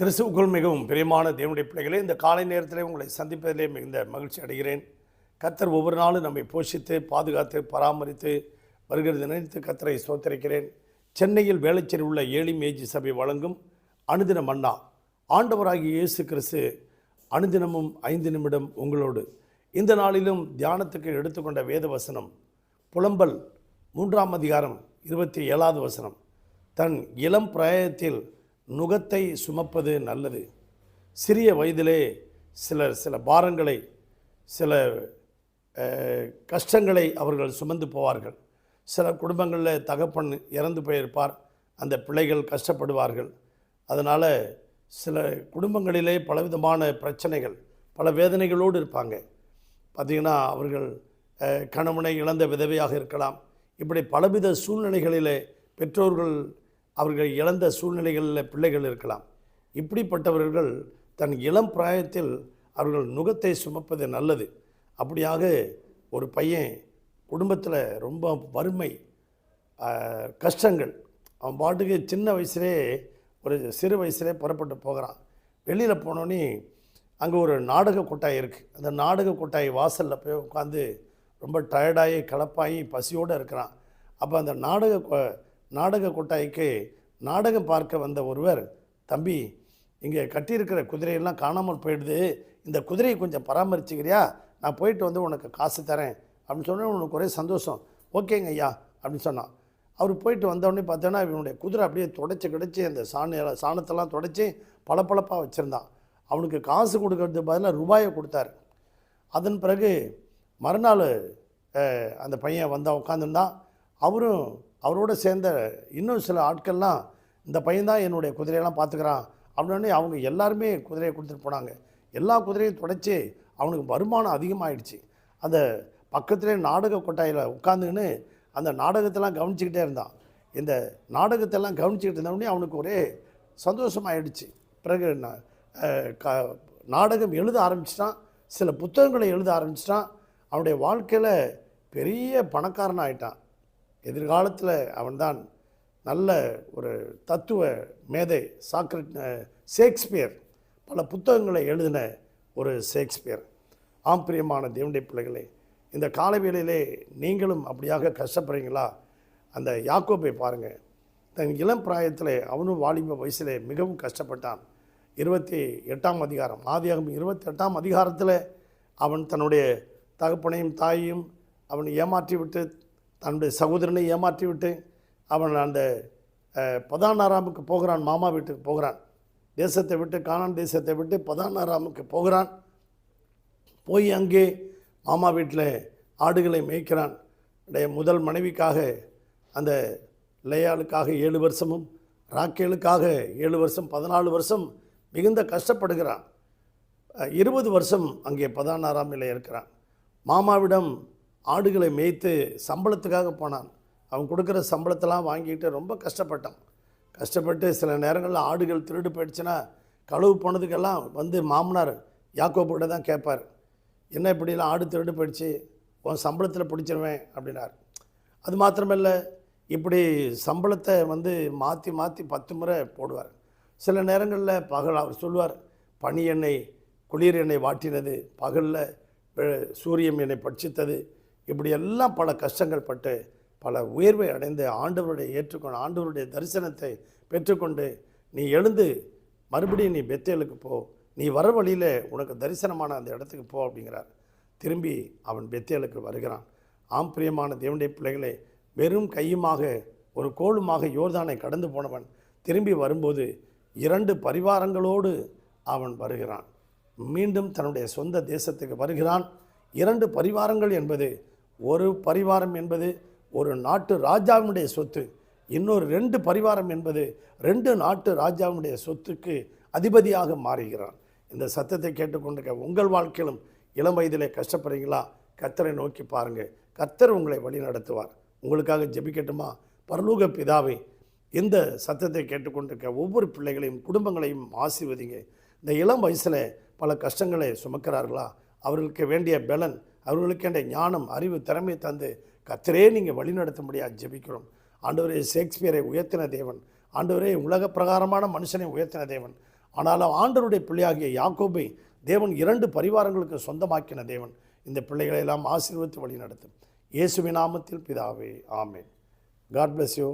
கிறிஸ்துவுக்குள் மிகவும் பிரியமான தேவனுடைய பிள்ளைகளே இந்த காலை நேரத்திலே உங்களை சந்திப்பதிலே மிகுந்த மகிழ்ச்சி அடைகிறேன். கத்தர் ஒவ்வொரு நாளும் நம்மை போஷித்து பாதுகாத்து பராமரித்து வருகிறது நினைத்து கத்தரை சோத்தரிக்கிறேன் சென்னையில் வேளச்சேரி உள்ள ஏழி மேஜி சபை வழங்கும் அனுதின மன்னா ஆண்டவராகிய இயேசு கிறிஸ்து அனுதினமும் ஐந்து நிமிடம் உங்களோடு. இந்த நாளிலும் தியானத்துக்கு எடுத்துக்கொண்ட வேத வசனம் புலம்பல் மூன்றாம் அதிகாரம் இருபத்தி ஏழாவது வசனம். தன் இளம் பிராயத்தில் நுகத்தை சுமப்பது நல்லது. சிறிய வயதிலே சில சில பாரங்களை சில கஷ்டங்களை அவர்கள் சுமந்து போவார்கள். சில குடும்பங்களில் தகப்பன் இறந்து போயிருப்பார். அந்த பிள்ளைகள் கஷ்டப்படுவார்கள். அதனால் சில குடும்பங்களிலே பலவிதமான பிரச்சனைகள் பல வேதனைகளோடு இருப்பாங்க. பார்த்திங்கன்னா அவர்கள் கணவனை இழந்த விதவையாக இருக்கலாம். இப்படி பலவித சூழ்நிலைகளிலே பெற்றோர்கள் அவர்கள் இழந்த சூழ்நிலைகளில் பிள்ளைகள் இருக்கலாம். இப்படிப்பட்டவர்கள் தன் இளம் பிராயத்தில் அவர்கள் நுகத்தை சுமப்பது நல்லது. அப்படியாக ஒரு பையன் குடும்பத்தில் ரொம்ப வறுமை கஷ்டங்கள். அவன் பாட்டுக்கு சின்ன வயசுலே ஒரு சிறு வயசுலே புறப்பட்டு போகிறான். வெளியில் போனோன்னே அங்கே ஒரு நாடக கொட்டாய் இருக்குது அந்த நாடக கொட்டாய் வாசலில் போய் உட்காந்து ரொம்ப டயர்டாகி கலப்பாகி பசியோடு இருக்கிறான். அப்போ அந்த நாடக நாடக கொட்டாய்க்கு நாடகம் பார்க்க வந்த ஒருவர் தம்பி இங்கே கட்டியிருக்கிற குதிரையெல்லாம் காணாமல் போயிடுது. இந்த குதிரையை கொஞ்சம் பராமரிச்சுக்கிறியா? நான் போயிட்டு வந்து உனக்கு காசு தரேன். அப்படின்னு சொன்னால் உனக்கு ஒரே சந்தோஷம். ஓகேங்க ஐயா அப்படின்னு சொன்னான். அவர் போயிட்டு வந்தோடனே பார்த்தோன்னா இவனுடைய குதிரை அப்படியே தொடச்சி கிடச்சி அந்த சாண சாணத்தெல்லாம் தொடச்சி பளபளப்பாக வச்சுருந்தான். அவனுக்கு காசு கொடுக்கறது பதிலாக ரூபாயை கொடுத்தாரு. அதன் பிறகு மறுநாள் அந்த பையன் வந்தால் உட்காந்துருந்தான் அவரும் அவரோட சேர்ந்த இன்னும் சில ஆட்கள்லாம் இந்த பையன்தான் என்னுடைய குதிரையெல்லாம் பார்த்துக்கிறான் அப்படின்னு அவங்க எல்லாருமே குதிரையை கொடுத்துட்டு போனாங்க. எல்லா குதிரையும் தொடச்சி அவனுக்கு வருமானம் அதிகமாகிடுச்சு அந்த பக்கத்திலே நாடக கொட்டாயில் உட்காந்துக்கின்னு அந்த நாடகத்தெல்லாம் கவனிச்சுக்கிட்டே இருந்தான். இந்த நாடகத்தெல்லாம் கவனிச்சுக்கிட்டு இருந்தவொடனே அவனுக்கு ஒரே சந்தோஷமாயிடுச்சு. பிறகு க நாடகம் எழுத ஆரம்பிச்சிட்டான். சில புத்தகங்களை எழுத ஆரம்பிச்சிட்டான். அவனுடைய வாழ்க்கையில் பெரிய பணக்காரன் ஆகிட்டான் எதிர்காலத்தில் அவன்தான் நல்ல ஒரு தத்துவ மேதை சாக்ரட் ஷேக்ஸ்பியர். பல புத்தகங்களை எழுதின ஒரு ஷேக்ஸ்பியர். ஆம் பிரியமான தேவனுடைய பிள்ளைகளே இந்த காலவேளையிலே நீங்களும் அப்படியாக கஷ்டப்படுறீங்களா? அந்த யாக்கோப்பை பாருங்கள் தன் இளம் பிராயத்தில் அவனும் வாலிப வயசிலே மிகவும் கஷ்டப்பட்டான். இருபத்தி எட்டாம் அதிகாரம் ஆதியாகம் இருபத்தி எட்டாம் அதிகாரத்தில் அவன் தன்னுடைய தகப்பனையும் தாயையும் அவன் ஏமாற்றி விட்டு தன்னுடைய சகோதரனை ஏமாற்றி விட்டு அவன் அந்த பதானாராமுக்கு போகிறான் மாமா வீட்டுக்கு போகிறான். தேசத்தை விட்டு காணான் தேசத்தை விட்டு பதானாராமுக்கு போகிறான். போய் அங்கே மாமா வீட்டில் ஆடுகளை மேய்க்கிறான். உடைய முதல் மனைவிக்காக அந்த லேயாளுக்காக ஏழு வருஷமும் ராக்கேலுக்காக ஏழு வருஷம் பதினாலு வருஷம் மிகுந்த கஷ்டப்படுகிறான். இருபது வருஷம் அங்கே பதானாராமில் இருக்கிறான். மாமாவிடம் ஆடுகளை மேய்த்து சம்பளத்துக்காக போனான். அவன் கொடுக்குற சம்பளத்தெல்லாம் வாங்கிட்டு ரொம்ப கஷ்டப்பட்டான். கஷ்டப்பட்டு சில நேரங்களில் ஆடுகள் திருடு போயிடுச்சுன்னா களவு போனதுக்கெல்லாம் வந்து மாமனார் யாக்கோபிட்ட தான் கேட்பார். என்ன இப்படிலாம் ஆடு திருடு போயிடுச்சு? உன் சம்பளத்தில் பிடிச்சிருவேன் அப்படின்னார். அது மாத்திரமில்லை இப்படி சம்பளத்தை வந்து மாற்றி மாற்றி பத்து முறை போடுவார். சில நேரங்களில் பகல் அவர் சொல்லுவார் பனி எண்ணெய் குளிர் எண்ணெய் வாட்டினது பகலில் சூரியம் சூரியன் என்னை பட்சித்தது இப்படியெல்லாம் பல கஷ்டங்கள் பட்டு பல உயர்வை அடைந்து ஆண்டவருடைய ஏற்றுக்கொண்டு ஆண்டவருடைய தரிசனத்தை பெற்றுக்கொண்டு நீ எழுந்து மறுபடியும் நீ பெத்தேலுக்கு போ. நீ வர வழியில் உனக்கு தரிசனமான அந்த இடத்துக்கு போ அப்படிங்கிறார். திரும்பி அவன் பெத்தேலுக்கு வருகிறான். ஆம் பிரியமான தேவனுடைய பிள்ளைகளை வெறும் கையுமாக ஒரு கோலுமாக யோர்தானை கடந்து போனவன் திரும்பி வரும்போது இரண்டு பரிவாரங்களோடு அவன் வருகிறான். மீண்டும் தன்னுடைய சொந்த தேசத்துக்கு வருகிறான். இரண்டு பரிவாரங்கள் என்பது ஒரு பரிவாரம் என்பது ஒரு நாட்டு ராஜாவினுடைய சொத்து. இன்னொரு ரெண்டு பரிவாரம் என்பது ரெண்டு நாட்டு ராஜாவினுடைய சொத்துக்கு அதிபதியாக மாறுகிறான். இந்த சத்தத்தை கேட்டுக்கொண்டிருக்க உங்கள் வாழ்க்கையிலும் இளம் வயதிலே கஷ்டப்படுறீங்களா? கர்த்தரை நோக்கி பாருங்கள் கர்த்தர் உங்களை வழி நடத்துவார். உங்களுக்காக ஜெபிக்கட்டுமா? பரலோக பிதாவை இந்த சத்தத்தை கேட்டுக்கொண்டிருக்க ஒவ்வொரு பிள்ளைகளையும் குடும்பங்களையும் ஆசிர்வதிங்க. இந்த இளம் வயசில் பல கஷ்டங்களை சுமக்கிறார்களா? அவர்களுக்கு வேண்டிய பலன் அவர்களுக்கென்ற ஞானம் அறிவு திறமை தந்து கத்தரே நீங்கள் வழிநடத்த முடியாது ஜெபிக்கிறோம். ஆண்டவரே ஷேக்ஸ்பியரை உயர்த்தின தேவன். ஆண்டவரே உலக பிரகாரமான மனுஷனை உயர்த்தின தேவன். ஆனாலும் ஆண்டவருடைய பிள்ளையாகிய யாக்கோபை தேவன் இரண்டு பரிவாரங்களுக்கு சொந்தமாக்கின தேவன். இந்த பிள்ளைகளை எல்லாம் ஆசீர்வதித்து வழி நடத்தும் இயேசுவின் நாமத்தில் பிதாவே ஆமேன். God bless you